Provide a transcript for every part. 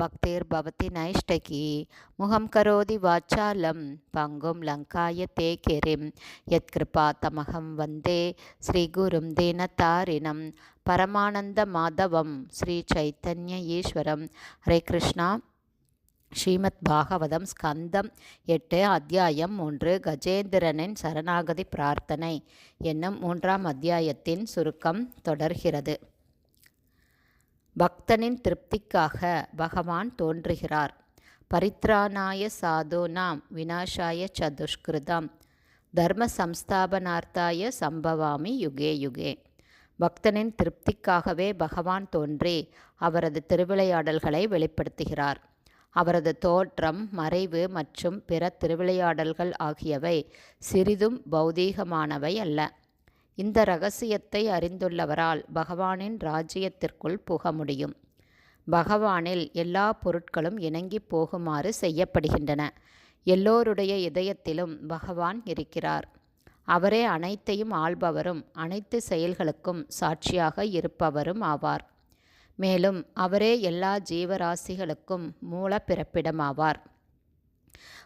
பக்தேர் பவதி நைஷ்டகி. முகம் கரோதி வாச்சாலம் பங்கும் லங்காய தே கிரிம் யத்கிருபா தமகம் வந்தே ஸ்ரீகுரும் தீனதாரிணம் பரமானந்த மாதவம் ஸ்ரீ சைத்தன்ய ஈஸ்வரம். ஹரே கிருஷ்ணா. ஸ்ரீமத் பாகவதம் ஸ்கந்தம் எட்டு அத்தியாயம் மூன்று கஜேந்திரனின் சரணாகதி பிரார்த்தனை என்னும் மூன்றாம் அத்தியாயத்தின் சுருக்கம் தொடர்கிறது. பக்தனின் திருப்திக்காக பகவான் தோன்றுகிறார். பரித்ராணாய சாதுனாம் வினாசாய சதுஷ்கிருதம் தர்ம சம்ஸ்தாபனார்த்தாய சம்பவாமி யுகே யுகே. பக்தனின் திருப்திக்காகவே பகவான் தோன்றி அவரது திருவிளையாடல்களை வெளிப்படுத்துகிறார். அவரது தோற்றம் மறைவு மற்றும் பிற திருவிளையாடல்கள் ஆகியவை சிறிதும் பௌதீகமானவை அல்ல. இந்த ரகசியத்தை அறிந்துள்ளவரால் பகவானின் ராஜ்யத்திற்குள் புக முடியும். பகவானில் எல்லா பொருட்களும் இணங்கி போகுமாறு செய்யப்படுகின்றன. எல்லோருடைய இதயத்திலும் பகவான் இருக்கிறார். அவரே அனைத்தையும் ஆள்பவரும் அனைத்து செயல்களுக்கும் சாட்சியாக இருப்பவரும் ஆவார். மேலும் அவரே எல்லா ஜீவராசிகளுக்கும் மூல பிறப்பிடமாவார்.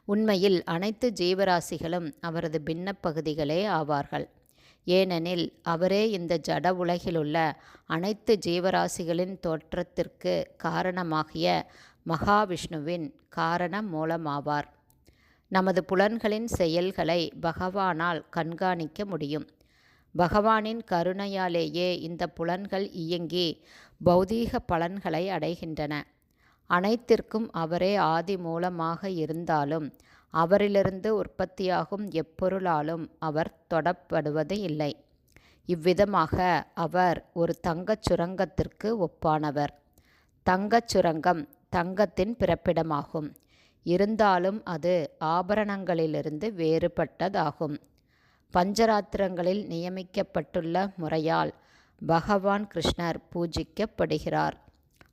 உண்மையில் அனைத்து ஜீவராசிகளும் அவரது பின்ன பகுதிகளே ஆவார்கள். ஏனெனில் அவரே இந்த ஜட உலகிலுள்ள அனைத்து ஜீவராசிகளின் தோற்றத்திற்கு காரணமாகிய மகாவிஷ்ணுவின் காரண மூலமாவார். நமது புலன்களின் செயல்களை பகவானால் கண்காணிக்க முடியும். பகவானின் கருணையாலேயே இந்த புலன்கள் இயங்கி பௌதீக பலன்களை அடைகின்றன. அனைத்திற்கும் அவரே ஆதி மூலமாக இருந்தாலும் அவரிலிருந்து உற்பத்தியாகும் எப்பொருளாலும் அவர் தொடப்படுவது இல்லை. இவ்விதமாக அவர் ஒரு தங்கச் சுரங்கத்திற்கு ஒப்பானவர். தங்கச் சுரங்கம் தங்கத்தின் பிறப்பிடமாகும். இருந்தாலும் அது ஆபரணங்களிலிருந்து வேறுபட்டதாகும். பஞ்சராத்திரங்களில் நியமிக்கப்பட்டுள்ள முறையால் பகவான் கிருஷ்ணர் பூஜிக்கப்படுகிறார்.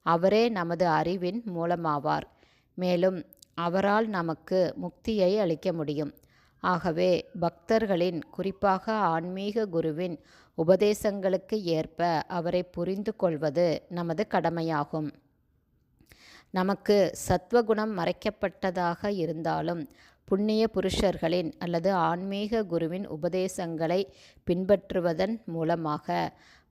அவரே நமது அறிவின் மூலமாவார். மேலும் அவரால் நமக்கு முக்தியை அளிக்க முடியும். ஆகவே பக்தர்களின் குறிப்பாக ஆன்மீக குருவின் உபதேசங்களுக்கு ஏற்ப அவரை புரிந்து கொள்வது நமது கடமையாகும். நமக்கு சத்வகுணம் மறைக்கப்பட்டதாக இருந்தாலும் புண்ணிய புருஷர்களின் அல்லது ஆன்மீக குருவின் உபதேசங்களை பின்பற்றுவதன் மூலமாக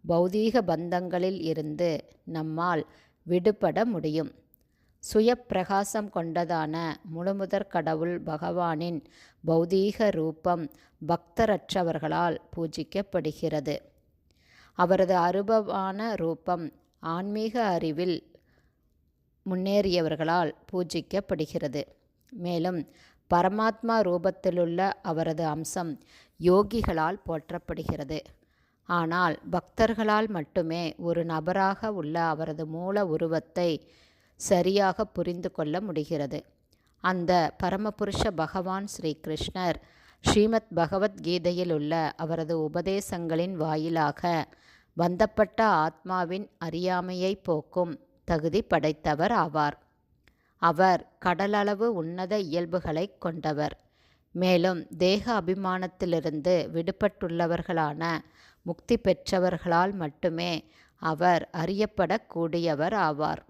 பௌதீக பந்தங்களில் இருந்து நம்மால் விடுபட முடியும். சுய பிரகாசம் கொண்டதான முழுமுதற் கடவுள் பகவானின் பௌதீக ரூபம் பக்தரற்றவர்களால் பூஜிக்கப்படுகிறது. அவரது அருபவான ரூபம் ஆன்மீக அறிவில் முன்னேறியவர்களால் பூஜிக்கப்படுகிறது. மேலும் பரமாத்மா ரூபத்திலுள்ள அவரது அம்சம் யோகிகளால் போற்றப்படுகிறது. ஆனால் பக்தர்களால் மட்டுமே ஒரு நபராக உள்ள அவரது மூல உருவத்தை சரியாக புரிந்து கொள்ள முடிகிறது. அந்த பரமபுருஷ பகவான் ஸ்ரீ கிருஷ்ணர் ஸ்ரீமத் பகவத்கீதையில் உள்ள அவரது உபதேசங்களின் வாயிலாக பந்தப்பட்ட ஆத்மாவின் அறியாமையை போக்கும் தகுதி படைத்தவர் ஆவார். அவர் கடலளவு உன்னத இயல்புகளை கொண்டவர். மேலும் தேக அபிமானத்திலிருந்து விடுபட்டுள்ளவர்களான முக்தி பெற்றவர்களால் மட்டுமே அவர் அறியப்படக்கூடியவர் ஆவார்.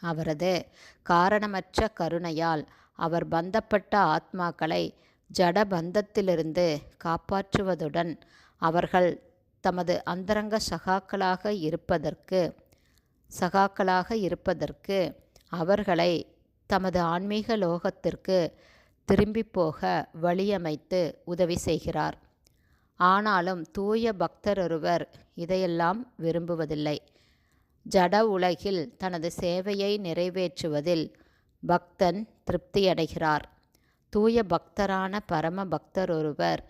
அவரது காரணமற்ற கருணையால் அவர் பந்தப்பட்ட ஆத்மாக்களை ஜட பந்தத்திலிருந்து காப்பாற்றுவதுடன் அவர்கள் தமது அந்தரங்க சகாக்களாக இருப்பதற்கு சகாக்களாக இருப்பதற்கு அவர்களை தமது ஆன்மீக லோகத்திற்கு திரும்பி போக வழியமைத்து உதவி செய்கிறார். ஆனாலும் தூய பக்தர் ஒருவர் இதையெல்லாம் விரும்புவதில்லை. ஜட உலகில் தனது சேவையை நிறைவேற்றுவதில் பக்தன் திருப்தியடைகிறார். தூய பக்தரான பரம பக்தர் ஒருவர்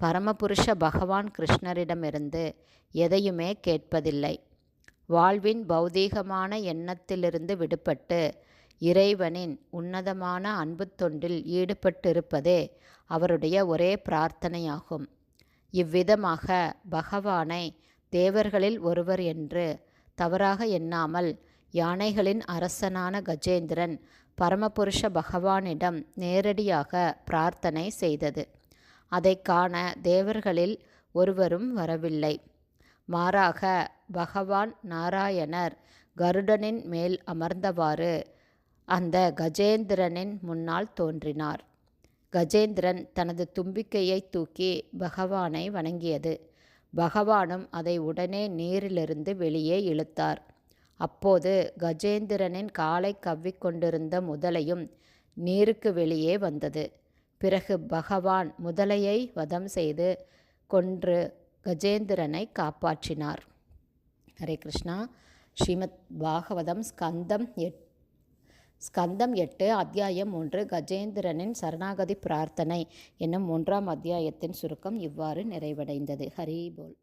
பரமபுருஷ பகவான் கிருஷ்ணரிடமிருந்து எதையுமே கேட்பதில்லை. வாழ்வின் பௌதீகமான எண்ணத்திலிருந்து விடுபட்டு இறைவனின் உன்னதமான அன்பு தொண்டில் ஈடுபட்டிருப்பதே அவருடைய ஒரே பிரார்த்தனையாகும். இவ்விதமாக பகவானை தேவர்களில் ஒருவர் என்று தவறாக எண்ணாமல் யானைகளின் அரசனான கஜேந்திரன் பரமபுருஷ பகவானிடம் நேரடியாக பிரார்த்தனை செய்தது. அதை காண தேவர்களில் ஒருவரும் வரவில்லை. மாறாக பகவான் நாராயணர் கருடனின் மேல் அமர்ந்தவாறு அந்த கஜேந்திரனின் முன்னால் தோன்றினார். கஜேந்திரன் தனது தும்பிக்கையை தூக்கி பகவானை வணங்கியது. பகவானும் அதை உடனே நீரிலிருந்து வெளியே இழுத்தார். அப்போது கஜேந்திரனின் காலை கவ்விக்கொண்டிருந்த முதலையும் நீருக்கு வெளியே வந்தது. பிறகு பகவான் முதலையை வதம் செய்து கொன்று கஜேந்திரனை காப்பாற்றினார். ஹரே கிருஷ்ணா. ஸ்ரீமத் பாகவதம் ஸ்கந்தம் எட் ஸ்கந்தம் எட்டு அத்தியாயம் ஒன்று கஜேந்திரனின் சரணாகதி பிரார்த்தனை என்னும் மூன்றாம் அத்தியாயத்தின் சுருக்கம் இவ்வாறு நிறைவடைந்தது. ஹரி போல்